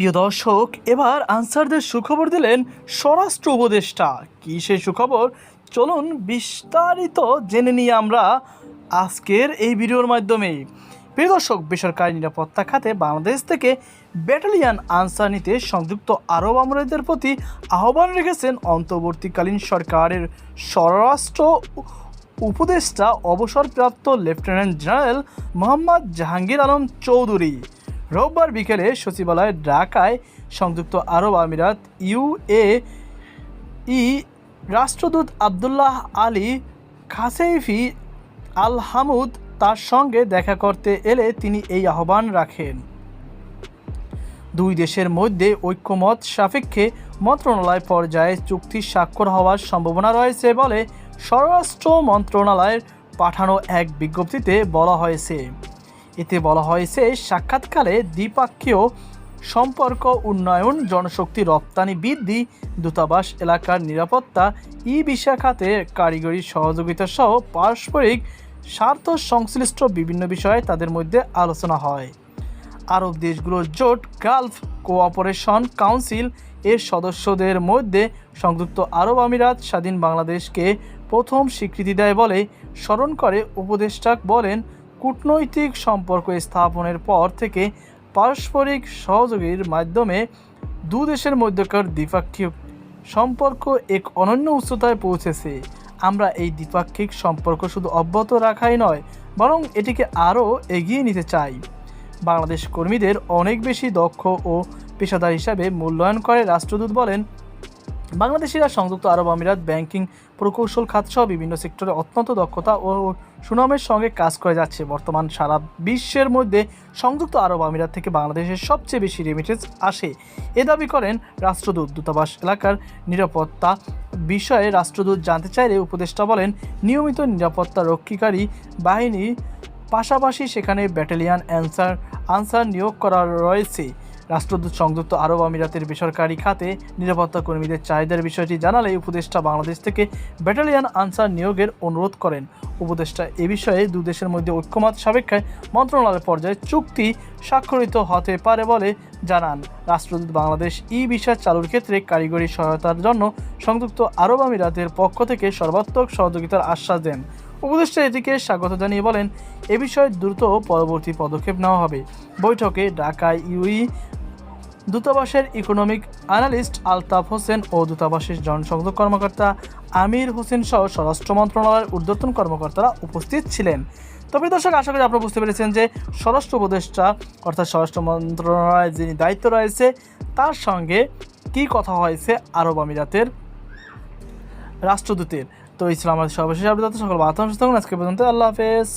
প্রিয় দর্শক, এবার আনসারদের সুখবর দিলেন স্বরাষ্ট্র উপদেষ্টা। কী সেই সুখবর? চলুন বিস্তারিত জেনে নিই আমরা আজকের এই ভিডিওর মাধ্যমে। প্রিয় দর্শক, বেসরকারি নিরাপত্তা খাতে বাংলাদেশ থেকে ব্যাটালিয়ান আনসার নিতে সংযুক্ত আরব আমরাদের প্রতি আহ্বান রেখেছেন অন্তর্বর্তীকালীন সরকারের স্বরাষ্ট্র উপদেষ্টা, অবসরপ্রাপ্ত লেফটেন্যান্ট জেনারেল মোহাম্মদ জাহাঙ্গীর আলম চৌধুরী। রোববার বিকেলে সচিবালয় ঢাকায় সংযুক্ত আরব আমিরাত ইউএ ই রাষ্ট্রদূত Abdullah Ali Khaseifi Al Hamoud তার সঙ্গে দেখা করতে এলে তিনি এই আহ্বান রাখেন। দুই দেশের মধ্যে ঐক্যমত সাপেক্ষে মন্ত্রণালয় পর্যায়ে চুক্তি স্বাক্ষর হওয়ার সম্ভাবনা রয়েছে বলে স্বরাষ্ট্র মন্ত্রণালয়ের পাঠানো এক বিজ্ঞপ্তিতে বলা হয়েছে। এতে বলা হয়েছে, সাক্ষাৎকালে দ্বিপাক্ষীয় সম্পর্ক, উন্নয়ন, জনশক্তি, রপ্তানি, বৃদ্ধি, দূতাবাস এলাকার নিরাপত্তা, ই ভিসা খাতে কারিগরি সহযোগিতা সহ পারস্পরিক স্বার্থ সংশ্লিষ্ট বিভিন্ন বিষয়ে তাদের মধ্যে আলোচনা হয়। আরব দেশগুলোর জোট গালফ কোঅপারেশন কাউন্সিল এর সদস্যদের মধ্যে সংযুক্ত আরব আমিরাত স্বাধীন বাংলাদেশকে প্রথম স্বীকৃতি দেয় বলে স্মরণ করে উপদেষ্টা বলেন কূটনৈতিক সম্পর্ক স্থাপনের পর থেকে পারস্পরিক সহযোগীর মাধ্যমে দু দেশের মধ্যকার দ্বিপাক্ষিক সম্পর্ক এক অনন্য উচ্চতায় পৌঁছেছে। আমরা এই দ্বিপাক্ষিক সম্পর্ক শুধু অব্যাহত রাখাই নয়, বরং এটিকে আরও এগিয়ে নিতে চাই। বাংলাদেশ কর্মীদের অনেক বেশি দক্ষ ও পেশাদার হিসাবে মূল্যায়ন করে রাষ্ট্রদূত বলেন বাংলাদেশিরা সংযুক্ত আরব আমিরাত ব্যাংকিং প্রকৌশল খাতসহ বিভিন্ন সেক্টরে অত্যন্ত দক্ষতা ও সুনামের সঙ্গে কাজ করে যাচ্ছে। বর্তমান সারা বিশ্বের মধ্যে সংযুক্ত আরব আমিরাত থেকে বাংলাদেশের সবচেয়ে বেশি রেমিটেন্স আসে। এ দাবি করেন রাষ্ট্রদূত। দূতাবাস এলাকার নিরাপত্তা বিষয়ে রাষ্ট্রদূত জানতে চাইলে উপদেষ্টা বলেন, নিয়মিত নিরাপত্তা রক্ষীকারী বাহিনী পাশাপাশি সেখানে ব্যাটালিয়ান অ্যান্সার আনসার নিয়োগ করা রয়েছে। রাষ্ট্রদূত সংযুক্ত আরব আমিরাতের বেসরকারি খাতে নিরাপত্তা কর্মীদের চাহিদার বিষয়টি জানালে উপদেষ্টা বাংলাদেশ থেকে ব্যাটালিয়ান আনসার নিয়োগের অনুরোধ করেন। উপদেষ্টা এ বিষয়ে দু দেশের মধ্যে ঐক্যমত সাপেক্ষে মন্ত্রণালয় পর্যায়ে চুক্তি স্বাক্ষরিত হতে পারে বলে জানান। রাষ্ট্রদূত বাংলাদেশ ই বিষয় চালুর ক্ষেত্রে কারিগরি সহায়তার জন্য সংযুক্ত আরব আমিরাতের পক্ষ থেকে সর্বাত্মক সহযোগিতার আশ্বাস দেন। উপদেষ্টা এটিকে স্বাগত জানিয়ে বলেন, এ বিষয়ে দ্রুত পরবর্তী পদক্ষেপ নেওয়া হবে। বৈঠকে ঢাকায় ইউই দূতাবাসের ইকোনমিক অ্যানালিস্ট আলতাফ হোসেন ও দূতাবাসের জনসংযোগ কর্মকর্তা আমির হোসেন সহ স্বরাষ্ট্র মন্ত্রণালয়ের ঊর্ধ্বতন কর্মকর্তারা উপস্থিত ছিলেন। তবে দর্শক, আশা করি আপনারা বুঝতে পেরেছেন যে স্বরাষ্ট্র উপদেষ্টা অর্থাৎ স্বরাষ্ট্র মন্ত্রণালয়ের যিনি দায়িত্ব রয়েছে, তার সঙ্গে কি কথা হয়েছে আরব আমিরাতের রাষ্ট্রদূতের। তো ইসলাম সর্বশেষ আপডেট সকল থাকুন আজকে পর্যন্ত আল্লাহ হাফেজ।